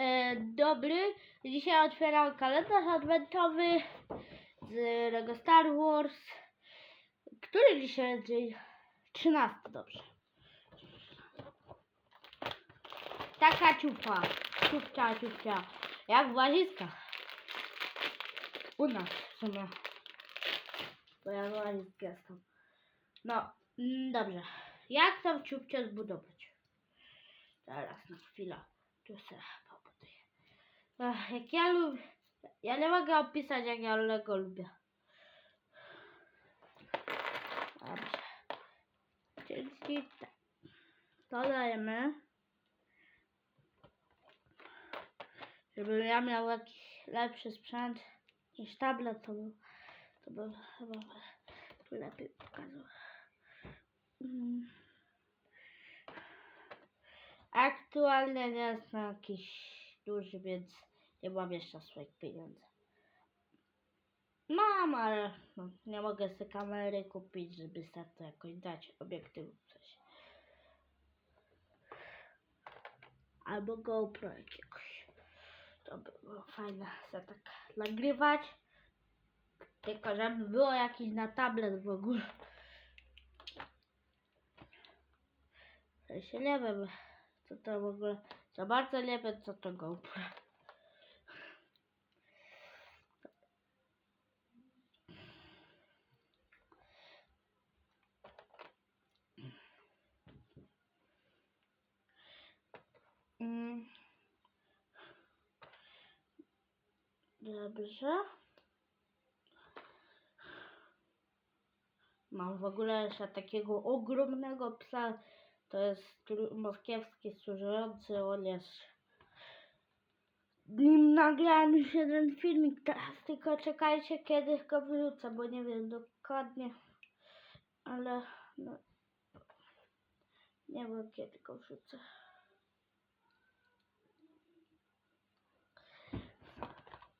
E, dobry. Dzisiaj otwieram kalendarz adwentowy z Lego Star Wars. Który dzisiaj jest dzień? 13, dobrze. Taka ciupa. Ciupcia, ciupcia. Jak w łaziskach. U nas w sumie. Bo ja w łaziskach jestem. No, mm, dobrze. Jak tą ciupcię zbudować? Teraz na chwilę. Tu sobie. Ach, jak ja lubię. Ja nie mogę opisać jak ja Lego lubię. Dobrze. Czyli tak. To dajemy. Żebym ja miał jakiś lepszy sprzęt niż tablet, to by, to by chyba tu lepiej pokazał. Mm. Aktualnie nie jestem jakiś duży, więc nie mam jeszcze swoich pieniędzy. Mam, ale no, nie mogę sobie kamery kupić, żeby to jakoś dać obiektywu coś. Albo GoPro jakiegoś. To by było fajne sobie tak nagrywać. Tylko żeby było jakiś na tablet w ogóle. Ja się nie wiem, co to w ogóle. Za bardzo nie wiem, co to GoPro. Dobrze. Mam w ogóle jeszcze takiego ogromnego psa. To jest moskiewski służący. On jest. Nim nagrałem już jeden filmik teraz, tylko czekajcie kiedy go wrzucę, bo nie wiem dokładnie. Ale no. Nie wiem kiedy go wrzucę.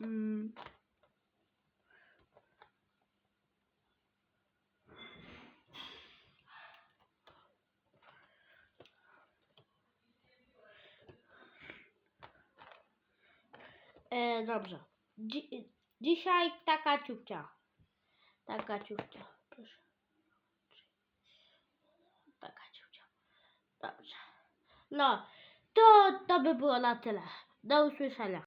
Mm. E, dobrze. Dzi- dzisiaj taka ciupcia. Taka ciupcia. Proszę. Taka ciupcia. Dobrze. No, to, to by było na tyle. Do usłyszenia.